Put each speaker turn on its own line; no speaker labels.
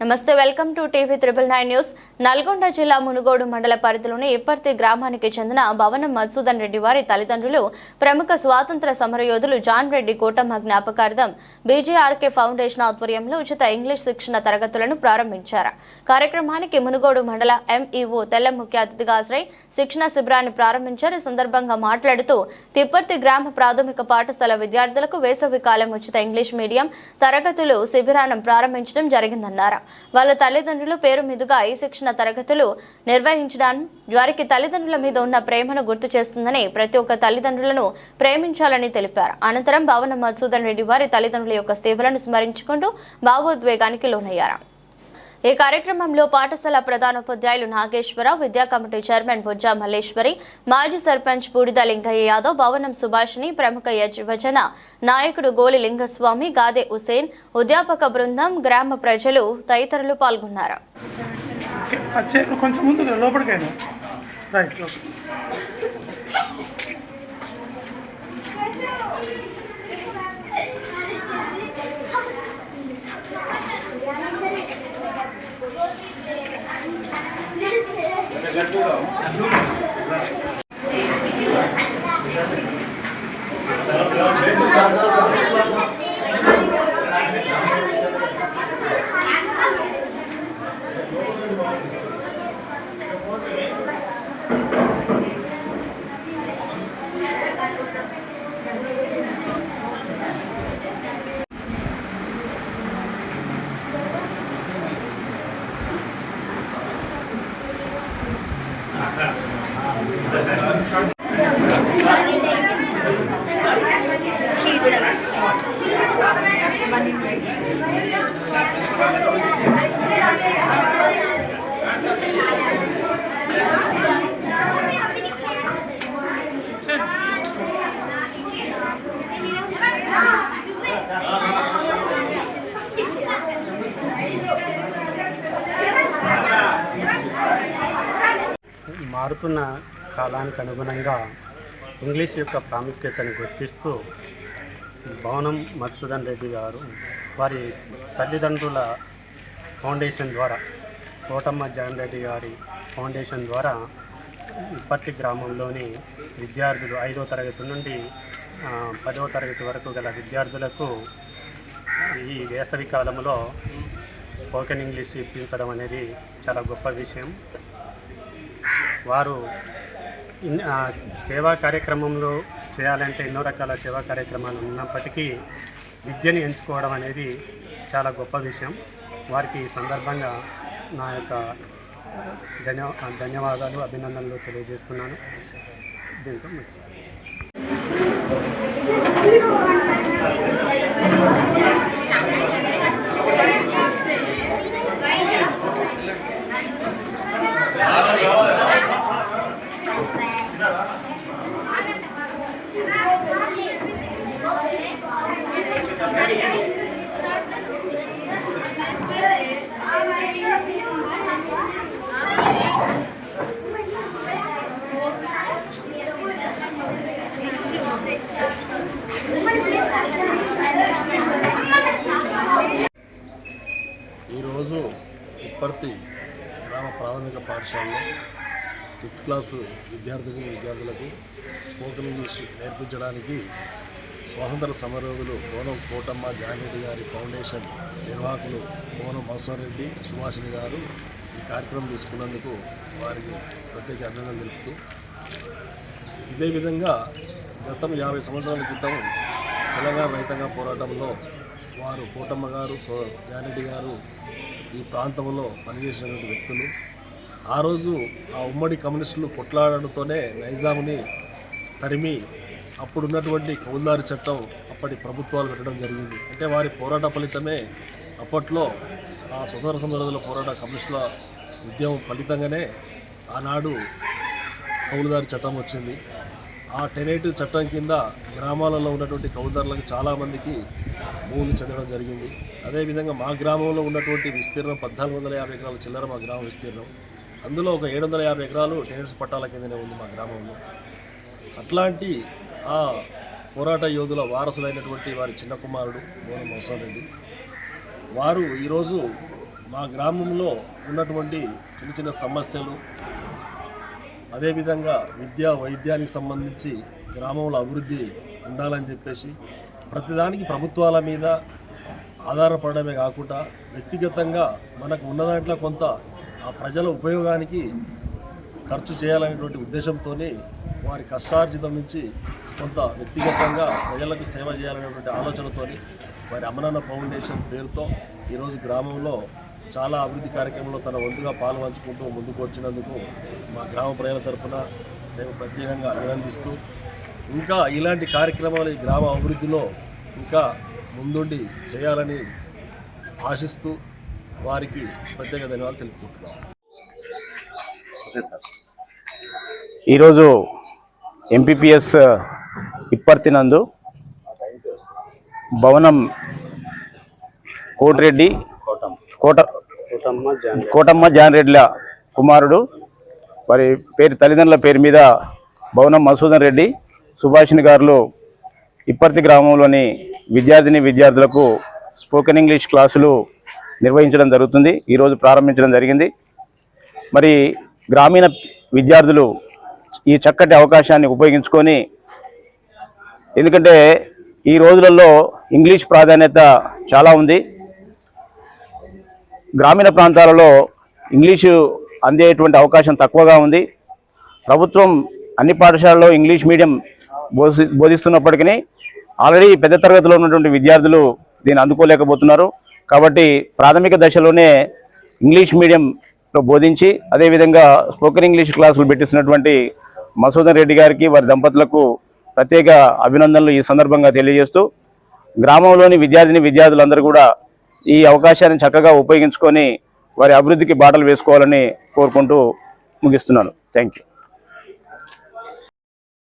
నమస్తే welcome to TV triple nine news. Nalgonda జిల్లా మునుగోడు మండల పరిధిలోని ఇప్పర్తి గ్రామానికి చెందిన భవనం మధుసూదన్ రెడ్డి వారి తల్లిదండ్రులు ప్రముఖ స్వాతంత్ర సమరయోధులు జాన్ రెడ్డి కోటమ్మ జ్ఞాపకార్థం బీజేఆర్కే ఫౌండేషన్ ఆధ్వర్యంలో ఉచిత ఇంగ్లీష్ శిక్షణ తరగతులను ప్రారంభించారు. కార్యక్రమానికి మునుగోడు మండల ఎంఈఓ తెల్ల ముఖ్య అతిథిగా హాజరై శిక్షణ శిబిరాన్ని ప్రారంభించారు. ఈ సందర్భంగా మాట్లాడుతూ తిప్పర్తి గ్రామ ప్రాథమిక పాఠశాల విద్యార్థులకు వేసవి కాలం ఉచిత ఇంగ్లీష్ మీడియం తరగతులు శిబిరాన్ని ప్రారంభించడం జరిగిందన్నారు. వాళ్ళ తల్లిదండ్రులు పేరు మీదుగా ఈ శిక్షణ తరగతులు నిర్వహించడం వారికి తల్లిదండ్రుల మీద ఉన్న ప్రేమను గుర్తు చేస్తుందని ప్రతి ఒక్క తల్లిదండ్రులను ప్రేమించాలని తెలిపారు. అనంతరం భవన మధుసూదన్ రెడ్డి వారి తల్లిదండ్రుల యొక్క సేవలను స్మరించుకుంటూ భావోద్వేగానికి లోనయ్యారు. ఈ కార్యక్రమంలో పాఠశాల ప్రధానోపాధ్యాయులు నాగేశ్వర విద్యా కమిటీ చైర్మన్ బుజ్జా మల్లేశ్వరి మాజీ సర్పంచ్ బూడిద లింగయ్య యాదవ్ భవనం సుభాషిణి ప్రముఖ యువజన నాయకుడు గోలి లింగస్వామి గాదే హుసేన్ ఉద్యాపక బృందం గ్రామ ప్రజలు తదితరులు పాల్గొన్నారు.
మారుతున్న కాలానికి అనుగుణంగా ఇంగ్లీష్ యొక్క ప్రాముఖ్యతను గుర్తిస్తూ భవనం మధుసూదన్ రెడ్డి గారు వారి తల్లిదండ్రుల ఫౌండేషన్ ద్వారా కోటమ్మ జగన్ రెడ్డి గారి ఫౌండేషన్ ద్వారా ఇప్పటి గ్రామంలోని విద్యార్థులు ఐదో తరగతి నుండి పదవ తరగతి వరకు గల విద్యార్థులకు ఈ వేసవి కాలంలో స్పోకెన్ ఇంగ్లీష్ ఇప్పించడం అనేది చాలా గొప్ప విషయం. వారు సేవా కార్యక్రమంలో చేయాలంటే ఎన్నో రకాల సేవా కార్యక్రమాలు ఉన్నప్పటికీ విద్యను ఎంచుకోవడం అనేది చాలా గొప్ప విషయం. వారికి ఈ సందర్భంగా నా యొక్క ధన్య ధన్యవాదాలు అభినందనలు తెలియజేస్తున్నాను. దీంతో ముగిస్తున్నాను.
ఈరోజు ఇప్పటి గ్రామ ప్రాథమిక పాఠశాలలో ఫిఫ్త్ క్లాసు విద్యార్థిని విద్యార్థులకు స్పోకెన్ ఇంగ్లీష్ నేర్పించడానికి స్వాతంత్ర సమరయోధులు కోనం కోటమ్మ జానరెడ్డి గారి ఫౌండేషన్ నిర్వాహకులు కోనం మహసన్ రెడ్డి సుభాషిణి గారు ఈ కార్యక్రమం తీసుకున్నందుకు వారికి ప్రత్యేక అభినందనలు తెలుపుతూ ఇదే విధంగా గతం యాభై సంవత్సరాల క్రితం తెలంగాణ రైతాంగ పోరాటంలో వారు కోటమ్మ గారు సో జానరెడ్డి గారు ఈ ప్రాంతంలో పనిచేసినటువంటి వ్యక్తులు. ఆ రోజు ఆ ఉమ్మడి కమ్యూనిస్టులు కొట్లాడడంతోనే నైజాంని తరిమి అప్పుడున్నటువంటి కౌల్దారి చట్టం అప్పటి ప్రభుత్వాలు పెట్టడం జరిగింది. అంటే వారి పోరాట ఫలితమే అప్పట్లో ఆ స్వతంత్ర సమరదుల పోరాట కమ్యూనిస్టుల ఉద్యమం ఫలితంగానే ఆనాడు కౌలుదారి చట్టం వచ్చింది. ఆ టెనేటివ్ చట్టం కింద గ్రామాలలో ఉన్నటువంటి కౌలుదారులకు చాలామందికి భూమి చెందడం జరిగింది. అదేవిధంగా మా గ్రామంలో ఉన్నటువంటి విస్తీర్ణం పద్నాలుగు వందల యాభై ఎకరాల చిల్లర మా గ్రామ విస్తీర్ణం. అందులో ఒక ఏడు వందల యాభై ఎకరాలు టెనెట్స్ పట్టాల కిందనే ఉంది మా గ్రామంలో. అట్లాంటి ఆ పోరాట యోధుల వారసులైనటువంటి వారి చిన్న కుమారుడు మోన మోసం రెడ్డి వారు ఈరోజు మా గ్రామంలో ఉన్నటువంటి చిన్న చిన్న సమస్యలు అదేవిధంగా విద్యా వైద్యానికి సంబంధించి గ్రామంలో అభివృద్ధి ఉండాలని చెప్పేసి ప్రతిదానికి ప్రభుత్వాల మీద ఆధారపడమే కాకుండా వ్యక్తిగతంగా మనకు ఉన్న దాంట్లో కొంత ఆ ప్రజల ఉపయోగానికి ఖర్చు చేయాలనేటువంటి ఉద్దేశంతో వారి కష్టార్జితం నుంచి కొంత వ్యక్తిగతంగా ప్రజలకు సేవ చేయాలనేటువంటి ఆలోచనతోని వారి అమరన్న ఫౌండేషన్ పేరుతో ఈరోజు గ్రామంలో చాలా అభివృద్ధి కార్యక్రమంలో తన వంతుగా పాల్పంచుకుంటూ ముందుకు వచ్చినందుకు మా గ్రామ ప్రజల తరఫున మేము ప్రత్యేకంగా అభినందిస్తూ ఇంకా ఇలాంటి కార్యక్రమాలు ఈ గ్రామ అభివృద్ధిలో ఇంకా ముందుండి చేయాలని ఆశిస్తూ వారికి ప్రత్యేక ధన్యవాదాలు తెలుపుకుంటున్నాం.
ఈరోజు ఎంపీపీఎస్ ఇప్పర్తినందు భవనం కోటిరెడ్డి కోటమ్మ జాన్ రెడ్డిల కుమారుడు. వారి పేరు తల్లిదండ్రుల పేరు మీద భవనం మధుసూదన్ రెడ్డి. సుభాషిణి గారులు ఇప్పర్తి గ్రామంలోని విద్యార్థిని విద్యార్థులకు స్పోకెన్ ఇంగ్లీష్ క్లాసులు నిర్వహించడం జరుగుతుంది. ఈరోజు ప్రారంభించడం జరిగింది. మరి గ్రామీణ విద్యార్థులు ఈ చక్కటి అవకాశాన్ని ఉపయోగించుకొని ఎందుకంటే ఈ రోజులలో ఇంగ్లీష్ ప్రాధాన్యత చాలా ఉంది. గ్రామీణ ప్రాంతాలలో ఇంగ్లీషు అందేటువంటి అవకాశం తక్కువగా ఉంది. ప్రభుత్వం అన్ని పాఠశాలలో ఇంగ్లీష్ మీడియం బోధి బోధిస్తున్నప్పటికీ ఆల్రెడీ పెద్ద తరగతిలో ఉన్నటువంటి విద్యార్థులు దీన్ని అందుకోలేకపోతున్నారు. కాబట్టి ప్రాథమిక దశలోనే ఇంగ్లీష్ మీడియంలో బోధించి అదేవిధంగా స్పోకెన్ ఇంగ్లీష్ క్లాసులు పెట్టిస్తున్నటువంటి మసూదన్ రెడ్డి గారికి వారి దంపతులకు ప్రత్యేక అభినందనలు ఈ సందర్భంగా తెలియజేస్తూ గ్రామంలోని విద్యార్థిని విద్యార్థులందరూ కూడా ఈ అవకాశాన్ని చక్కగా ఉపయోగించుకొని వారి అభివృద్ధికి బాటలు వేసుకోవాలని కోరుకుంటూ ముగిస్తున్నాను. Thank you